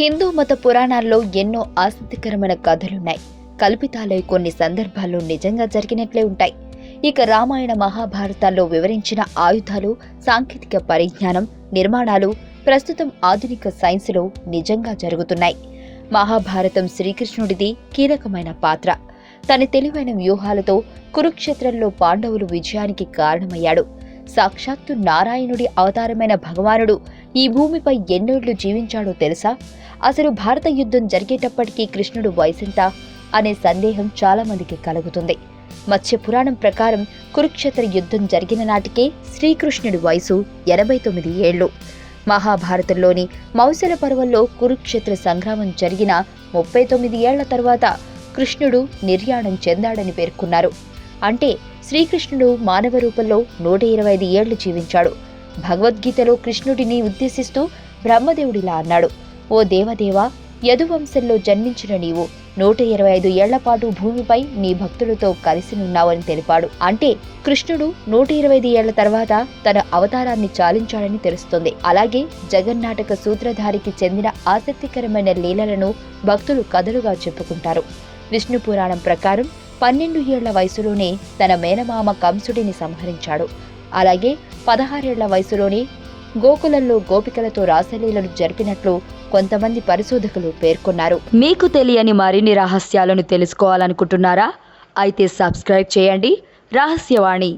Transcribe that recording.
హిందూ మత పురాణాల్లో ఎన్నో ఆసక్తికరమైన కథలున్నాయి. కల్పితాలై కొన్ని సందర్భాల్లో నిజంగా జరిగినట్లే ఉంటాయి. ఇక రామాయణ మహాభారతాల్లో వివరించిన ఆయుధాలు సాంకేతిక పరిజ్ఞానం నిర్మాణాలు ప్రస్తుతం ఆధునిక సైన్స్లో నిజంగా జరుగుతున్నాయి. మహాభారతం శ్రీకృష్ణుడిది కీలకమైన పాత్ర. తన తెలివైన వ్యూహాలతో కురుక్షేత్రంలో పాండవులు విజయానికి కారణమయ్యాడు. సాక్షాత్తు నారాయణుడి అవతారమైన భగవానుడు ఈ భూమిపై ఎన్నేళ్ళు జీవించాడో తెలుసా? అసలు భారత యుద్ధం జరిగేటప్పటికీ కృష్ణుడు వయసెంత? అనే సందేహం చాలామందికి కలుగుతుంది. మత్స్య పురాణం ప్రకారం కురుక్షేత్ర యుద్ధం జరిగిన నాటికే శ్రీకృష్ణుడి వయసు ఎనభై తొమ్మిది ఏళ్ళు. మహాభారతంలోని మౌసల పర్వంలో కురుక్షేత్ర సంగ్రామం జరిగిన ముప్పై తొమ్మిది ఏళ్ళ తర్వాత కృష్ణుడు నిర్యాణం చెందాడని పేర్కొన్నారు. అంటే శ్రీకృష్ణుడు మానవ రూపంలో నూట ఇరవై ఐదు ఏళ్ళు జీవించాడు. భగవద్గీతలో కృష్ణుడిని ఉద్దేశిస్తూ బ్రహ్మదేవుడిలా అన్నాడు. ఓ దేవదేవ యదువంశంలో జన్మించిన నీవు నూట ఇరవై ఐదు ఏళ్ళపాటు భూమిపై నీ భక్తులతో కలిసి ఉన్నావని తెలిపాడు. అంటే కృష్ణుడు నూట ఇరవై ఐదు ఏళ్ళ తర్వాత తన అవతారాన్ని చాలించాడని తెలుస్తుంది. అలాగే జగన్నాటక సూత్రధారికి చెందిన ఆసక్తికరమైన లీలలను భక్తులు కథలుగా చెప్పుకుంటారు. విష్ణు పురాణం ప్రకారం పన్నెండు ఏళ్ళ వయసులోనే తన మేనమామ కంసుడిని సంహరించాడు. అలాగే పదహారేళ్ళ వయసులోనే గోకులంలో గోపికలతో రాసలీలను జరిపినట్లు కొంతమంది పరిశోధకులు పేర్కొన్నారు. మీకు తెలియని మరిన్ని రహస్యాలను తెలుసుకోవాలనుకుంటున్నారా? అయితే సబ్స్క్రైబ్ చేయండి. రహస్యవాణి.